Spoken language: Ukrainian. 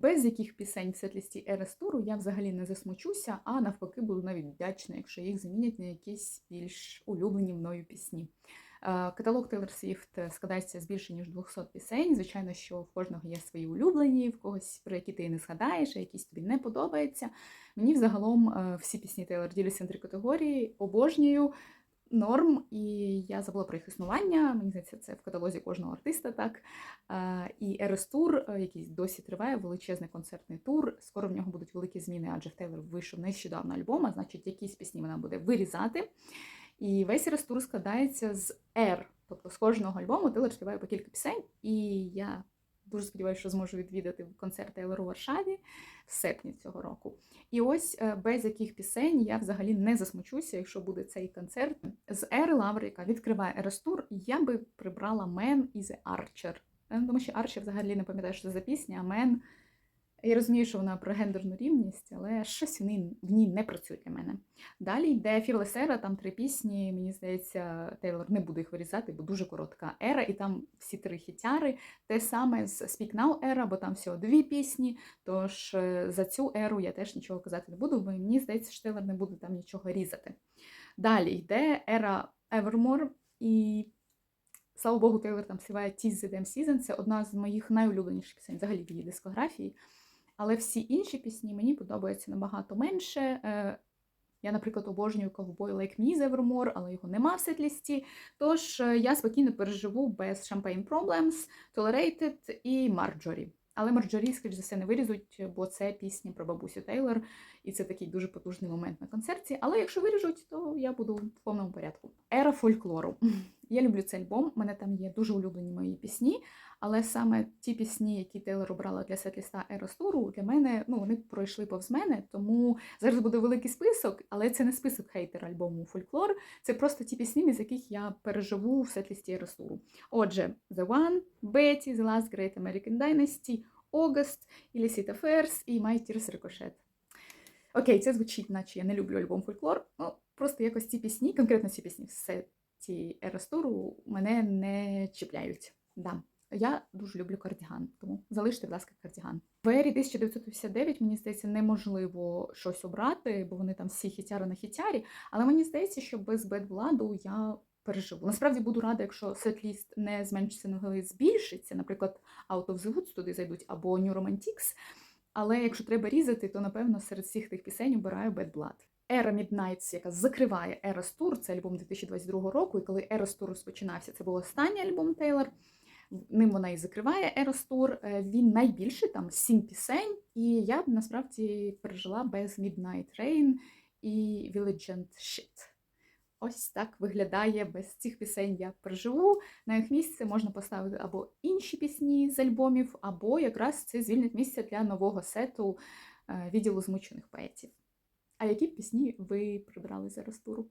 без яких пісень в сетлісті Ерес Туру я взагалі не засмучуся, а навпаки буду навіть вдячна, якщо їх замінять на якісь більш улюблені мною пісні. Е, Каталог Taylor Swift складається з більше ніж 200 пісень. Звичайно, що в кожного є свої улюблені, в когось про які ти не згадаєш, а якісь тобі не подобаються. Мені взагалом е, всі пісні Тейлор діляться на три категорії, обожнюю. Норм, і я забула про їх існування. Мені здається, це в каталозі кожного артиста так. І Ерес Тур, е, який досі триває, величезний концертний тур. Скоро в нього будуть великі зміни, адже в Тейлор вийшов нещодавно альбом, а значить, якісь пісні вона буде вирізати. І весь Ерес Тур складається з R. Тобто з кожного альбому Тейлор співає по кілька пісень, і я дуже сподіваюся, що зможу відвідати концерт Тейлору у Варшаві в серпні цього року. І ось е, без яких пісень я взагалі не засмучуся, якщо буде цей концерт. З Ери Лаври, яка відкриває Ерестур, я би прибрала Мен і The Archer. Е, Тому що Арчер взагалі не пам'ятаю, що це за пісня, а Мен. Я розумію, що вона про гендерну рівність, але щось в ній, в ній не працює для мене. Далі йде Era, там три пісні. Мені здається, Тейлор не буде їх вирізати, бо дуже коротка ера, і там всі три хітяри. Те саме з Speak Now Era, бо там всього дві пісні. Тож е, за цю еру я теж нічого казати не буду, бо мені здається, що Тейлор не буде там нічого різати. Далі йде ера Evermore, і слава Богу, Тейлор там співає Tis the Damn Season. Це одна з моїх найулюбленіших пісень взагалі в її дискографії. Але всі інші пісні мені подобаються набагато менше. Е, Я, наприклад, обожнюю ковбой Like Me Evermore, але його нема в сетлісті. Тож е, я спокійно переживу без Champagne Problems, Tolerated і Marjorie. Але Марджорі, скоріш за все, не вирізуть, бо це пісня про бабусю Тейлор, і це такий дуже потужний момент на концерті. Але якщо виріжуть, то я буду в повному порядку. Ера фольклору. Я люблю цей альбом. Мене там є дуже улюблені мої пісні. Але саме ті пісні, які Тейлор обрала для сетліста Еростуру, для мене ну вони пройшли повз мене. Тому зараз буде великий список, але це не список хейтер альбому Фольклор. Це просто ті пісні, з яких я переживу в сетлісті Еростуру. Отже, The One, Betty, The Last Great American Dynasty, August, Illicit Affairs і My Tears Ricochet. Окей, це звучить, наче я не люблю альбом Фольклор. Ну, просто якось ці пісні, конкретно ці пісні в сеті Еростуру, мене не чіпляють. Да. Я дуже люблю кардіган, тому залиште, будь ласка, кардіган. В ері 1959, мені здається, неможливо щось обрати, бо вони там всі хітяри на хітярі. Але мені здається, що без бедвладу я переживу. Насправді буду рада, якщо сет-ліст не зменшиться, але збільшиться. Наприклад, Out of the Woods туди зайдуть або New Romantics. Але якщо треба різати, то напевно серед всіх тих пісень обираю Bad Blood. Ера Midnights, яка закриває Eras Tour, це альбом 2022 року. І коли Eras Tour розпочинався, це був останній альбом Тейлор. Ним вона і закриває Tour. Е, Він найбільший, там сім пісень, і я б насправді пережила без Midnight Rain і Village and Shit. Ось так виглядає без цих пісень. Я переживу. На їх місце можна поставити або інші пісні з альбомів, або якраз це звільнить місце для нового сету е, відділу змучених поетів. А які пісні ви прибрали зараз туру?